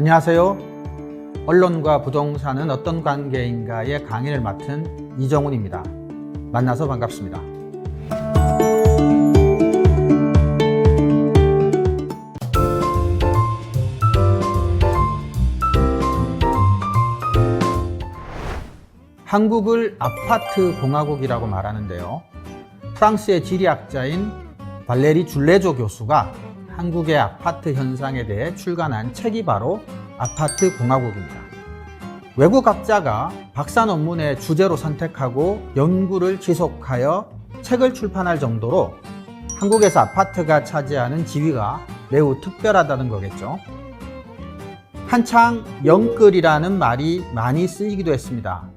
안녕하세요. 언론과 부동산은 어떤 관계인가의 강의를 맡은 이정훈입니다. 만나서 반갑습니다. 한국을 아파트 공화국이라고 말하는데요. 프랑스의 지리학자인 발레리 줄레조 교수가 한국의 아파트 현상에 대해 출간한 책이 바로 아파트 공화국입니다. 외국 학자가 박사 논문의 주제로 선택하고 연구를 지속하여 책을 출판할 정도로 한국에서 아파트가 차지하는 지위가 매우 특별하다는 거겠죠. 한창 영끌이라는 말이 많이 쓰이기도 했습니다.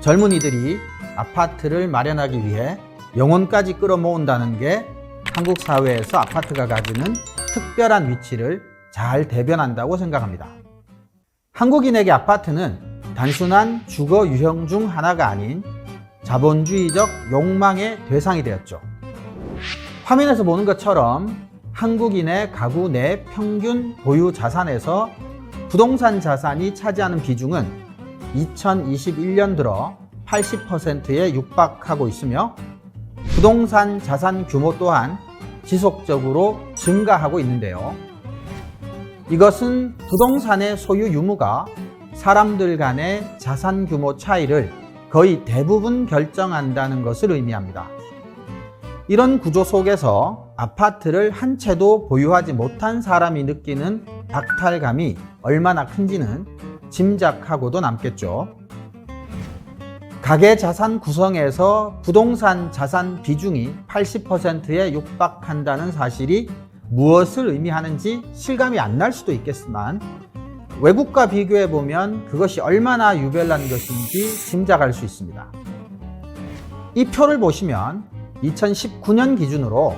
젊은이들이 아파트를 마련하기 위해 영혼까지 끌어모은다는 게 한국 사회에서 아파트가 가지는 특별한 위치를 잘 대변한다고 생각합니다. 한국인에게 아파트는 단순한 주거 유형 중 하나가 아닌 자본주의적 욕망의 대상이 되었죠. 화면에서 보는 것처럼 한국인의 가구 내 평균 보유 자산에서 부동산 자산이 차지하는 비중은 2021년 들어 80%에 육박하고 있으며 부동산 자산 규모 또한 지속적으로 증가하고 있는데요. 이것은 부동산의 소유 유무가 사람들 간의 자산 규모 차이를 거의 대부분 결정한다는 것을 의미합니다. 이런 구조 속에서 아파트를 한 채도 보유하지 못한 사람이 느끼는 박탈감이 얼마나 큰지는 짐작하고도 남겠죠. 가계 자산 구성에서 부동산 자산 비중이 80%에 육박한다는 사실이 무엇을 의미하는지 실감이 안 날 수도 있겠지만 외국과 비교해 보면 그것이 얼마나 유별난 것인지 짐작할 수 있습니다. 이 표를 보시면 2019년 기준으로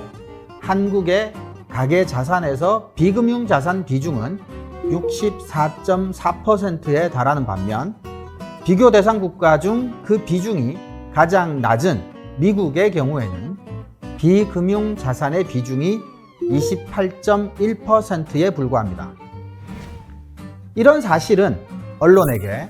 한국의 가계 자산에서 비금융 자산 비중은 64.4%에 달하는 반면 비교 대상 국가 중 그 비중이 가장 낮은 미국의 경우에는 비금융 자산의 비중이 28.1%에 불과합니다. 이런 사실은 언론에게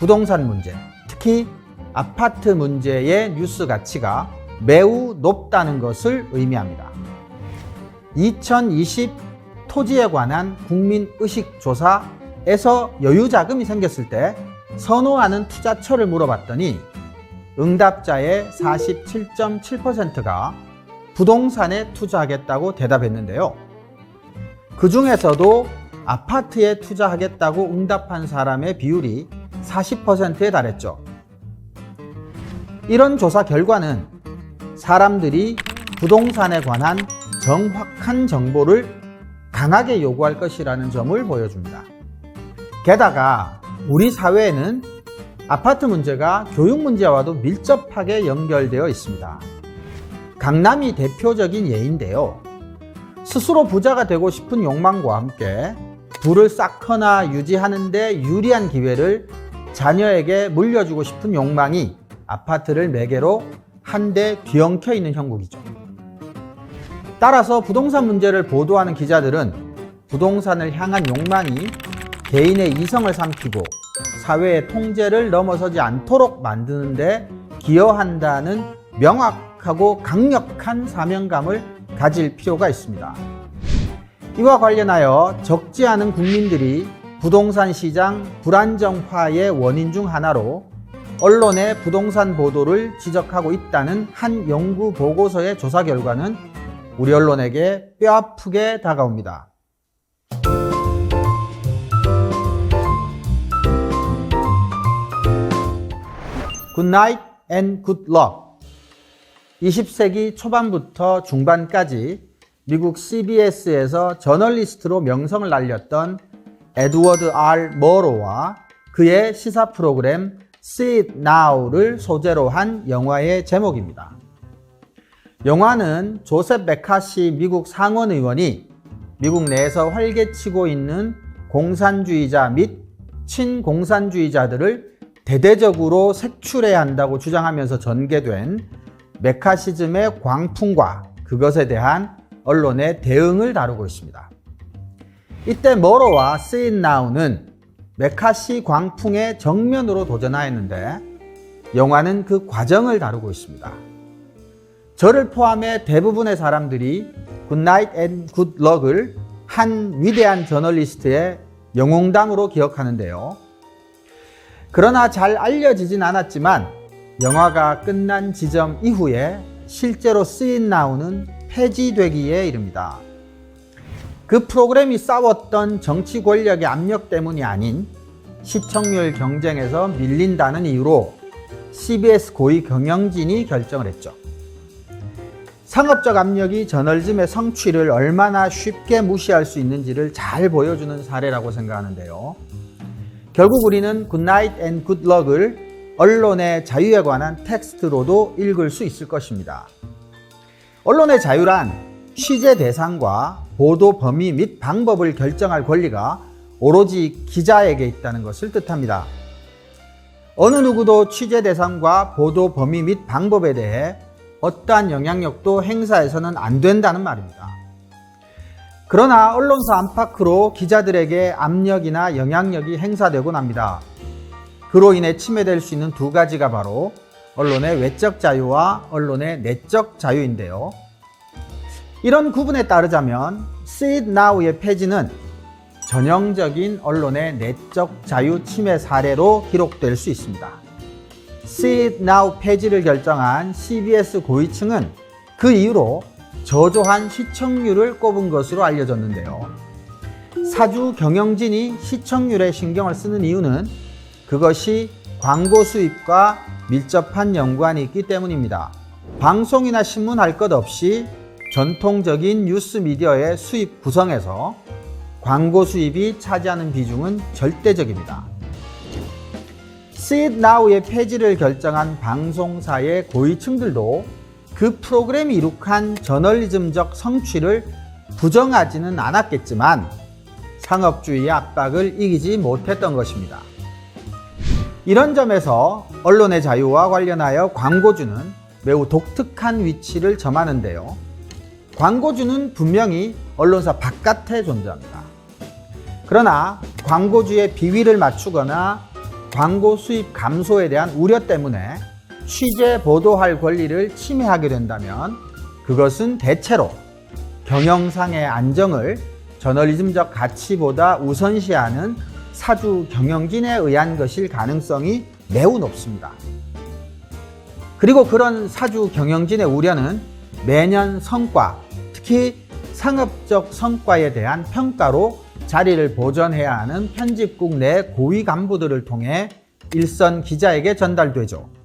부동산 문제, 특히 아파트 문제의 뉴스 가치가 매우 높다는 것을 의미합니다. 2020 토지에 관한 국민의식 조사에서 여유 자금이 생겼을 때 선호하는 투자처를 물어봤더니 응답자의 47.7%가 부동산에 투자하겠다고 대답했는데요. 그 중에서도 아파트에 투자하겠다고 응답한 사람의 비율이 40%에 달했죠. 이런 조사 결과는 사람들이 부동산에 관한 정확한 정보를 강하게 요구할 것이라는 점을 보여줍니다. 게다가 우리 사회에는 아파트 문제가 교육 문제와도 밀접하게 연결되어 있습니다. 강남이 대표적인 예인데요. 스스로 부자가 되고 싶은 욕망과 함께 부를 쌓거나 유지하는데 유리한 기회를 자녀에게 물려주고 싶은 욕망이 아파트를 매개로 한데 뒤엉켜 있는 형국이죠. 따라서 부동산 문제를 보도하는 기자들은 부동산을 향한 욕망이 개인의 이성을 삼키고 사회의 통제를 넘어서지 않도록 만드는데 기여한다는 명확하고 강력한 사명감을 가질 필요가 있습니다. 이와 관련하여 적지 않은 국민들이 부동산 시장 불안정화의 원인 중 하나로 언론의 부동산 보도를 지적하고 있다는 한 연구 보고서의 조사 결과는 우리 언론에게 뼈아프게 다가옵니다. 굿나잇 앤 굿럭 20세기 초반부터 중반까지 미국 CBS에서 저널리스트로 명성을 날렸던 에드워드 R. 머로와 그의 시사 프로그램 See It Now를 소재로 한 영화의 제목입니다. 영화는 조셉 메카시 미국 상원 의원이 미국 내에서 활개치고 있는 공산주의자 및 친공산주의자들을 대대적으로 색출해야 한다고 주장하면서 전개된 메카시즘의 광풍과 그것에 대한 언론의 대응을 다루고 있습니다. 이때 머로와 스잇나우는 메카시 광풍의 정면으로 도전하였는데 영화는 그 과정을 다루고 있습니다. 저를 포함해 대부분의 사람들이 굿나잇 앤 굿럭을 한 위대한 저널리스트의 영웅담으로 기억하는데요. 그러나 잘 알려지진 않았지만 영화가 끝난 지점 이후에 실제로 쓰인 나오는 폐지되기에 이릅니다. 그 프로그램이 싸웠던 정치 권력의 압력 때문이 아닌 시청률 경쟁에서 밀린다는 이유로 CBS 고위 경영진이 결정을 했죠. 상업적 압력이 저널즘의 성취를 얼마나 쉽게 무시할 수 있는지를 잘 보여주는 사례라고 생각하는데요. 결국 우리는 굿나잇 앤 굿럭을 언론의 자유에 관한 텍스트로도 읽을 수 있을 것입니다. 언론의 자유란 취재 대상과 보도 범위 및 방법을 결정할 권리가 오로지 기자에게 있다는 것을 뜻합니다. 어느 누구도 취재 대상과 보도 범위 및 방법에 대해 어떠한 영향력도 행사해서는 안 된다는 말입니다. 그러나 언론사 안팎으로 기자들에게 압력이나 영향력이 행사되곤 합니다. 그로 인해 침해될 수 있는 두 가지가 바로 언론의 외적 자유와 언론의 내적 자유인데요. 이런 구분에 따르자면 See It Now의 폐지는 전형적인 언론의 내적 자유 침해 사례로 기록될 수 있습니다. See It Now 폐지를 결정한 CBS 고위층은 그 이후로 저조한 시청률을 꼽은 것으로 알려졌는데요. 사주 경영진이 시청률에 신경을 쓰는 이유는 그것이 광고 수입과 밀접한 연관이 있기 때문입니다. 방송이나 신문 할 것 없이 전통적인 뉴스 미디어의 수입 구성에서 광고 수입이 차지하는 비중은 절대적입니다. See It Now의 폐지를 결정한 방송사의 고위층들도 그 프로그램이 이룩한 저널리즘적 성취를 부정하지는 않았겠지만 상업주의의 압박을 이기지 못했던 것입니다. 이런 점에서 언론의 자유와 관련하여 광고주는 매우 독특한 위치를 점하는데요. 광고주는 분명히 언론사 바깥에 존재합니다. 그러나 광고주의 비위를 맞추거나 광고 수입 감소에 대한 우려 때문에 취재 보도할 권리를 침해하게 된다면 그것은 대체로 경영상의 안정을 저널리즘적 가치보다 우선시하는 사주 경영진에 의한 것일 가능성이 매우 높습니다. 그리고 그런 사주 경영진의 우려는 매년 성과, 특히 상업적 성과에 대한 평가로 자리를 보존해야 하는 편집국 내 고위 간부들을 통해 일선 기자에게 전달되죠.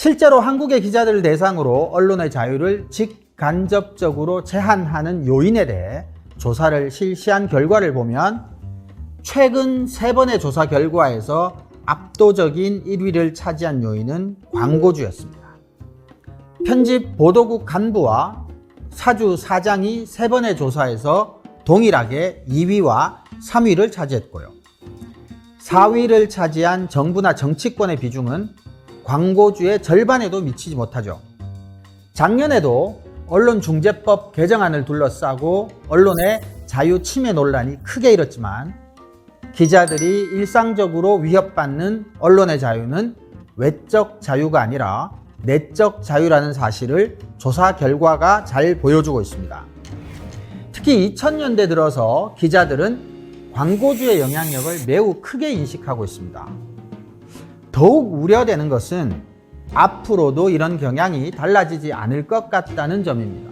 실제로 한국의 기자들을 대상으로 언론의 자유를 직간접적으로 제한하는 요인에 대해 조사를 실시한 결과를 보면 최근 세 번의 조사 결과에서 압도적인 1위를 차지한 요인은 광고주였습니다. 편집 보도국 간부와 사주 사장이 세 번의 조사에서 동일하게 2위와 3위를 차지했고요. 4위를 차지한 정부나 정치권의 비중은 광고주의 절반에도 미치지 못하죠. 작년에도 언론중재법 개정안을 둘러싸고 언론의 자유 침해 논란이 크게 일었지만 기자들이 일상적으로 위협받는 언론의 자유는 외적 자유가 아니라 내적 자유라는 사실을 조사 결과가 잘 보여주고 있습니다. 특히 2000년대 들어서 기자들은 광고주의 영향력을 매우 크게 인식하고 있습니다. 더욱 우려되는 것은 앞으로도 이런 경향이 달라지지 않을 것 같다는 점입니다.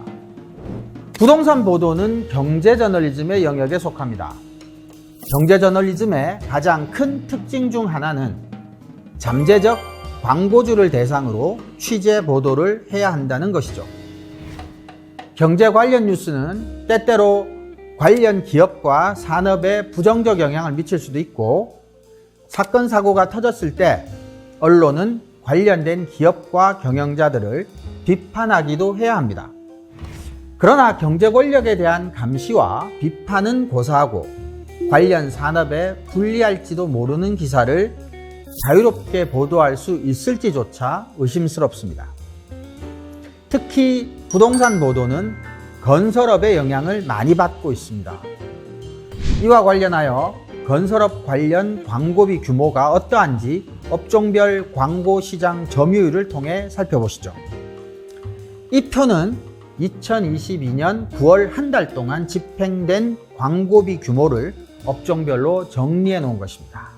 부동산 보도는 경제 저널리즘의 영역에 속합니다. 경제 저널리즘의 가장 큰 특징 중 하나는 잠재적 광고주를 대상으로 취재 보도를 해야 한다는 것이죠. 경제 관련 뉴스는 때때로 관련 기업과 산업에 부정적 영향을 미칠 수도 있고 사건 사고가 터졌을 때 언론은 관련된 기업과 경영자들을 비판하기도 해야 합니다. 그러나 경제 권력에 대한 감시와 비판은 고사하고 관련 산업에 불리할지도 모르는 기사를 자유롭게 보도할 수 있을지조차 의심스럽습니다. 특히 부동산 보도는 건설업의 영향을 많이 받고 있습니다. 이와 관련하여 건설업 관련 광고비 규모가 어떠한지 업종별 광고 시장 점유율을 통해 살펴보시죠. 이 표는 2022년 9월 한 달 동안 집행된 광고비 규모를 업종별로 정리해 놓은 것입니다.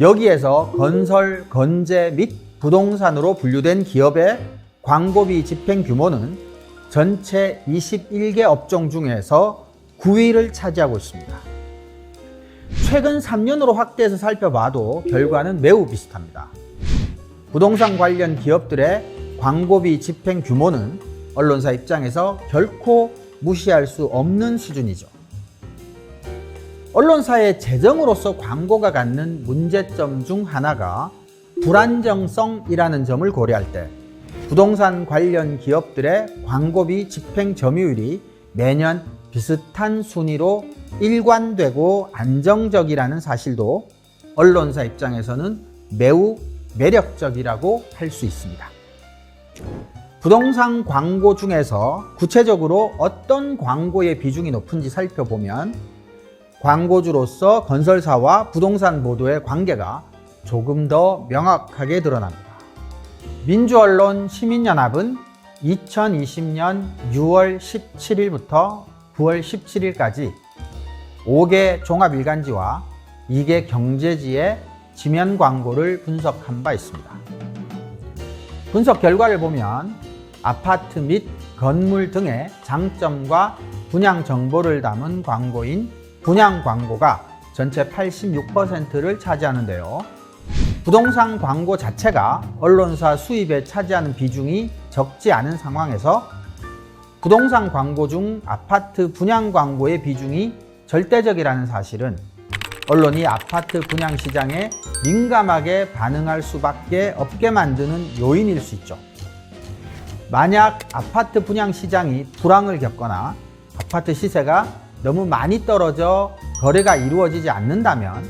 여기에서 건설, 건재 및 부동산으로 분류된 기업의 광고비 집행 규모는 전체 21개 업종 중에서 9위를 차지하고 있습니다. 최근 3년으로 확대해서 살펴봐도 결과는 매우 비슷합니다. 부동산 관련 기업들의 광고비 집행 규모는 언론사 입장에서 결코 무시할 수 없는 수준이죠. 언론사의 재정으로서 광고가 갖는 문제점 중 하나가 불안정성이라는 점을 고려할 때 부동산 관련 기업들의 광고비 집행 점유율이 매년 비슷한 순위로 일관되고 안정적이라는 사실도 언론사 입장에서는 매우 매력적이라고 할 수 있습니다. 부동산 광고 중에서 구체적으로 어떤 광고의 비중이 높은지 살펴보면 광고주로서 건설사와 부동산 모두의 관계가 조금 더 명확하게 드러납니다. 민주언론 시민연합은 2020년 6월 17일부터 9월 17일까지 5개 종합일간지와 2개 경제지의 지면 광고를 분석한 바 있습니다. 분석 결과를 보면 아파트 및 건물 등의 장점과 분양 정보를 담은 광고인 분양 광고가 전체 86%를 차지하는데요. 부동산 광고 자체가 언론사 수입에 차지하는 비중이 적지 않은 상황에서 부동산 광고 중 아파트 분양 광고의 비중이 절대적이라는 사실은 언론이 아파트 분양 시장에 민감하게 반응할 수밖에 없게 만드는 요인일 수 있죠. 만약 아파트 분양 시장이 불황을 겪거나 아파트 시세가 너무 많이 떨어져 거래가 이루어지지 않는다면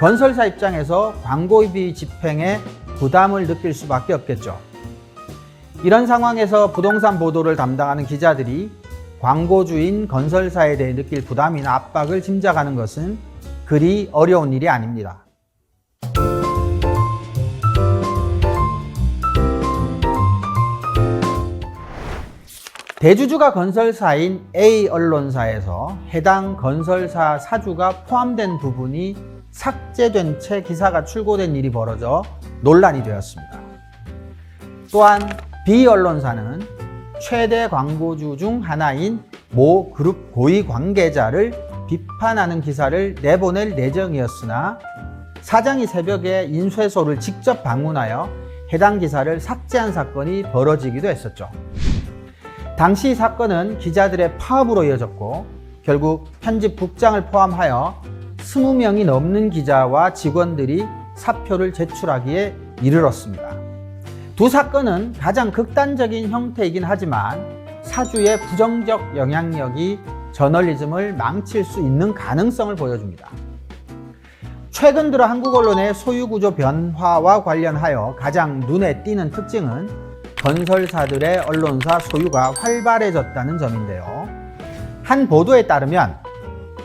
건설사 입장에서 광고비 집행에 부담을 느낄 수밖에 없겠죠. 이런 상황에서 부동산 보도를 담당하는 기자들이 광고주인 건설사에 대해 느낄 부담이나 압박을 짐작하는 것은 그리 어려운 일이 아닙니다. 대주주가 건설사인 A 언론사에서 해당 건설사 사주가 포함된 부분이 삭제된 채 기사가 출고된 일이 벌어져 논란이 되었습니다. 또한 B 언론사는 최대 광고주 중 하나인 모 그룹 고위 관계자를 비판하는 기사를 내보낼 예정이었으나 사장이 새벽에 인쇄소를 직접 방문하여 해당 기사를 삭제한 사건이 벌어지기도 했었죠. 당시 이 사건은 기자들의 파업으로 이어졌고 결국 편집국장을 포함하여 20명이 넘는 기자와 직원들이 사표를 제출하기에 이르렀습니다. 두 사건은 가장 극단적인 형태이긴 하지만 사주의 부정적 영향력이 저널리즘을 망칠 수 있는 가능성을 보여줍니다. 최근 들어 한국 언론의 소유구조 변화와 관련하여 가장 눈에 띄는 특징은 건설사들의 언론사 소유가 활발해졌다는 점인데요. 한 보도에 따르면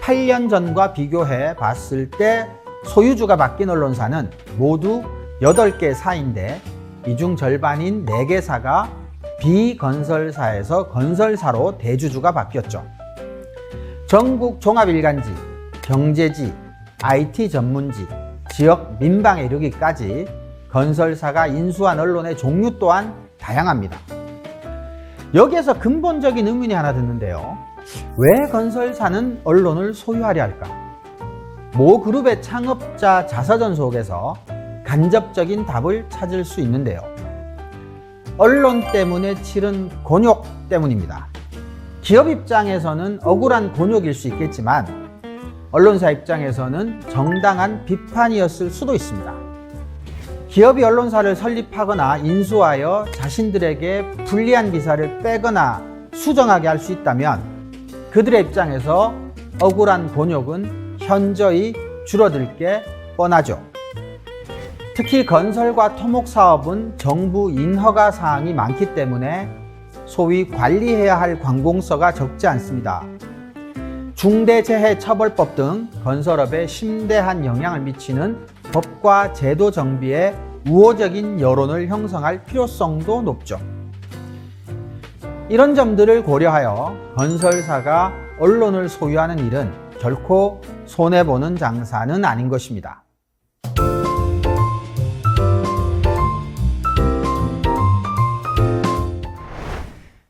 8년 전과 비교해 봤을 때 소유주가 바뀐 언론사는 모두 8개 사인데 이 중 절반인 4개 사가 비건설사에서 건설사로 대주주가 바뀌었죠. 전국 종합일간지, 경제지, IT 전문지, 지역 민방에 이르기까지 건설사가 인수한 언론의 종류 또한 다양합니다. 여기에서 근본적인 의문이 하나 드는데요. 왜 건설사는 언론을 소유하려 할까? 모 그룹의 창업자 자서전 속에서 간접적인 답을 찾을 수 있는데요. 언론 때문에 치른 곤욕 때문입니다. 기업 입장에서는 억울한 곤욕일 수 있겠지만 언론사 입장에서는 정당한 비판이었을 수도 있습니다. 기업이 언론사를 설립하거나 인수하여 자신들에게 불리한 기사를 빼거나 수정하게 할 수 있다면 그들의 입장에서 억울한 곤욕은 현저히 줄어들 게 뻔하죠. 특히 건설과 토목 사업은 정부 인허가 사항이 많기 때문에 소위 관리해야 할 관공서가 적지 않습니다. 중대재해처벌법 등 건설업에 심대한 영향을 미치는 법과 제도 정비에 우호적인 여론을 형성할 필요성도 높죠. 이런 점들을 고려하여 건설사가 언론을 소유하는 일은 결코 손해보는 장사는 아닌 것입니다.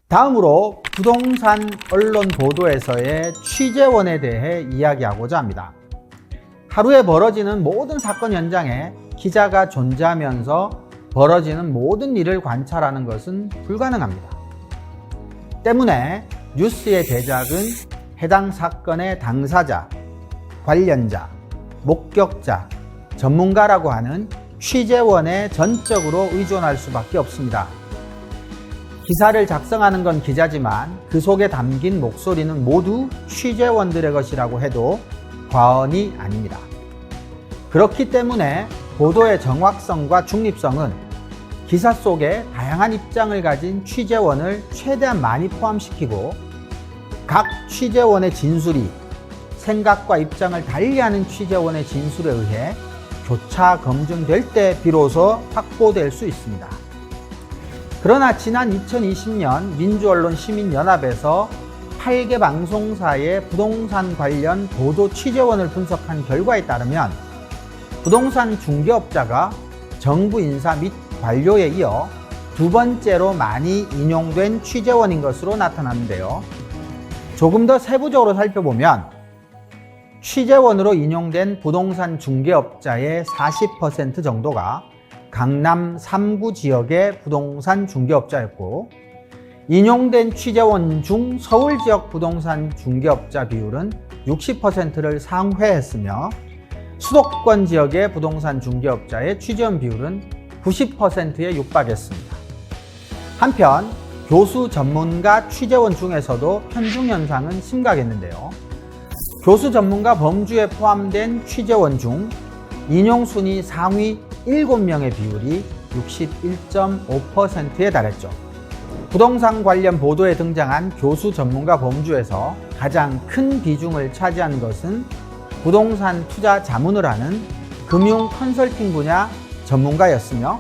다음으로 부동산 언론 보도에서의 취재원에 대해 이야기하고자 합니다. 하루에 벌어지는 모든 사건 현장에 기자가 존재하면서 벌어지는 모든 일을 관찰하는 것은 불가능합니다. 때문에 뉴스의 대작은 해당 사건의 당사자, 관련자, 목격자, 전문가라고 하는 취재원에 전적으로 의존할 수밖에 없습니다. 기사를 작성하는 건 기자지만 그 속에 담긴 목소리는 모두 취재원들의 것이라고 해도 과언이 아닙니다. 그렇기 때문에 보도의 정확성과 중립성은 기사 속에 다양한 입장을 가진 취재원을 최대한 많이 포함시키고 각 취재원의 진술이 생각과 입장을 달리하는 취재원의 진술에 의해 교차 검증될 때 비로소 확보될 수 있습니다. 그러나 지난 2020년 민주언론 시민연합에서 8개 방송사의 부동산 관련 보도 취재원을 분석한 결과에 따르면 부동산 중개업자가 정부 인사 및 관료에 이어 두 번째로 많이 인용된 취재원인 것으로 나타났는데요. 조금 더 세부적으로 살펴보면 취재원으로 인용된 부동산 중개업자의 40% 정도가 강남 3구 지역의 부동산 중개업자였고 인용된 취재원 중 서울 지역 부동산 중개업자 비율은 60%를 상회했으며 수도권 지역의 부동산 중개업자의 취재원 비율은 90%에 육박했습니다. 한편 교수 전문가 취재원 중에서도 편중 현상은 심각했는데요. 교수 전문가 범주에 포함된 취재원 중 인용 순위 상위 7명의 비율이 61.5%에 달했죠. 부동산 관련 보도에 등장한 교수 전문가 범주에서 가장 큰 비중을 차지한 것은 부동산 투자 자문을 하는 금융 컨설팅 분야 전문가였으며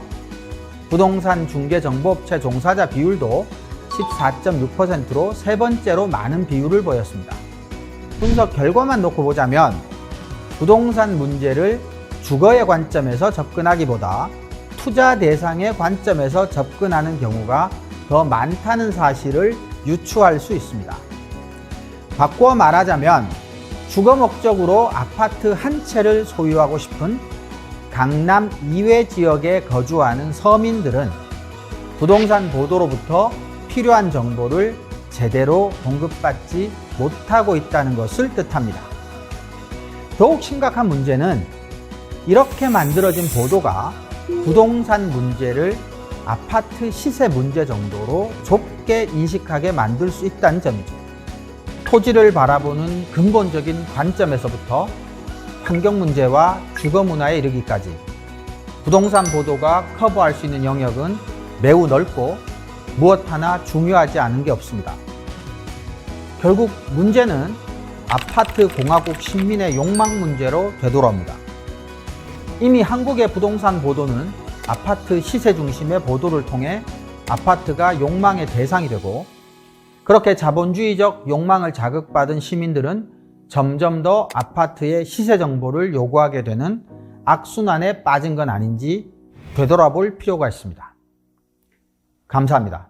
부동산 중개 정보업체 종사자 비율도 14.6%로 세 번째로 많은 비율을 보였습니다. 분석 결과만 놓고 보자면 부동산 문제를 주거의 관점에서 접근하기보다 투자 대상의 관점에서 접근하는 경우가 더 많다는 사실을 유추할 수 있습니다. 바꾸어 말하자면 주거 목적으로 아파트 한 채를 소유하고 싶은 강남 이외 지역에 거주하는 서민들은 부동산 보도로부터 필요한 정보를 제대로 공급받지 못하고 있다는 것을 뜻합니다. 더욱 심각한 문제는 이렇게 만들어진 보도가 부동산 문제를 아파트 시세 문제 정도로 좁게 인식하게 만들 수 있다는 점이죠. 토지를 바라보는 근본적인 관점에서부터 환경 문제와 주거 문화에 이르기까지 부동산 보도가 커버할 수 있는 영역은 매우 넓고 무엇 하나 중요하지 않은 게 없습니다. 결국 문제는 아파트 공화국 시민의 욕망 문제로 되돌아옵니다. 이미 한국의 부동산 보도는 아파트 시세 중심의 보도를 통해 아파트가 욕망의 대상이 되고 그렇게 자본주의적 욕망을 자극받은 시민들은 점점 더 아파트의 시세 정보를 요구하게 되는 악순환에 빠진 건 아닌지 되돌아볼 필요가 있습니다. 감사합니다.